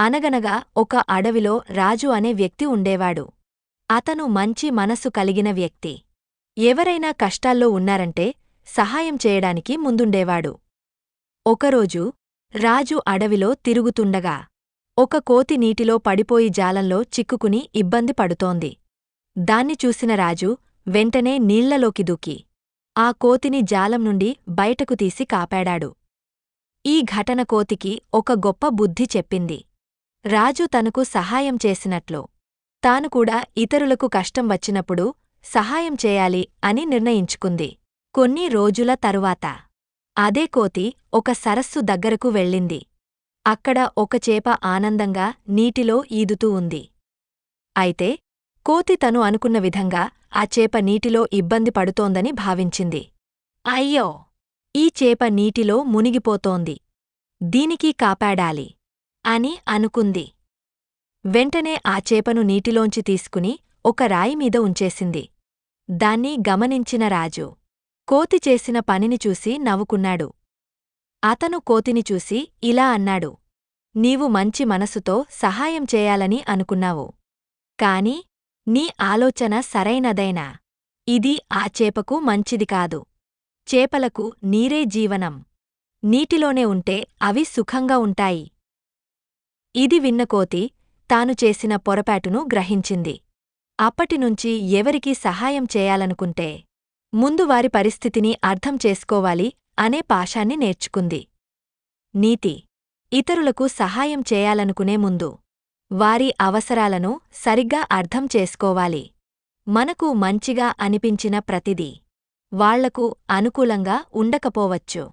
అనగనగా ఒక అడవిలో రాజు అనే వ్యక్తి ఉండేవాడు. అతను మంచి మనసు కలిగిన వ్యక్తి. ఎవరైనా కష్టాల్లో ఉన్నారంటే సహాయం చేయడానికి ముందుండేవాడు. ఒకరోజు రాజు అడవిలో తిరుగుతుండగా ఒక కోతి నీటిలో పడిపోయి జాలంలో చిక్కుకుని ఇబ్బంది పడుతోంది. దాన్ని చూసిన రాజు వెంటనే నీళ్ళలోకి దూకి ఆ కోతిని జాలం నుండి బయటకు తీసి కాపాడాడు. ఈ ఘటన కోతికి ఒక గొప్ప బుద్ధి చెప్పింది. రాజు తనకు సహాయం చేసినట్లు. తాను కూడా ఇతరులకు కష్టం వచ్చినప్పుడు సహాయం చేయాలి అని నిర్ణయించుకుంది. కొన్ని రోజుల తరువాత. అదే కోతి ఒక సరస్సు దగ్గరకు వెళ్ళింది. అక్కడ ఒక చేప ఆనందంగా నీటిలో ఈదుతూ ఉంది. అయితే కోతి తను అనుకున్న విధంగా ఆ చేప నీటిలో ఇబ్బంది పడుతోందని భావించింది. అయ్యో! ఈ చేప నీటిలో మునిగిపోతోంది. దీనికి కాపాడాలి. అని అనుకుంది. వెంటనే ఆ చేపను నీటిలోంచి తీసుకుని ఒక రాయిమీద ఉంచేసింది. దాన్ని గమనించిన రాజు కోతి చేసిన పనిని చూసి నవ్వుకున్నాడు. అతను కోతిని చూసి ఇలా అన్నాడు నీవు మంచి మనసుతో సహాయం చేయాలని అనుకున్నావు. కాని నీ ఆలోచన సరైనదైనా. ఇది ఆ చేపకు మంచిది కాదు. చేపలకు నీరే జీవనం. నీటిలోనే ఉంటే అవి సుఖంగా ఉంటాయి. ఇది విన్న కోతి తాను చేసిన పొరపాటును గ్రహించింది. అప్పటినుంచి ఎవరికీ సహాయం చేయాలనుకుంటే ముందు వారి పరిస్థితిని అర్థం చేసుకోవాలి అనే పాశాన్ని నేర్చుకుంది. నీతి ఇతరులకు సహాయం చేయాలనుకునే ముందు వారి అవసరాలను సరిగ్గా అర్థం చేసుకోవాలి. మనకు మంచిగా అనిపించిన ప్రతిదీ వాళ్ళకు అనుకూలంగా ఉండకపోవచ్చు.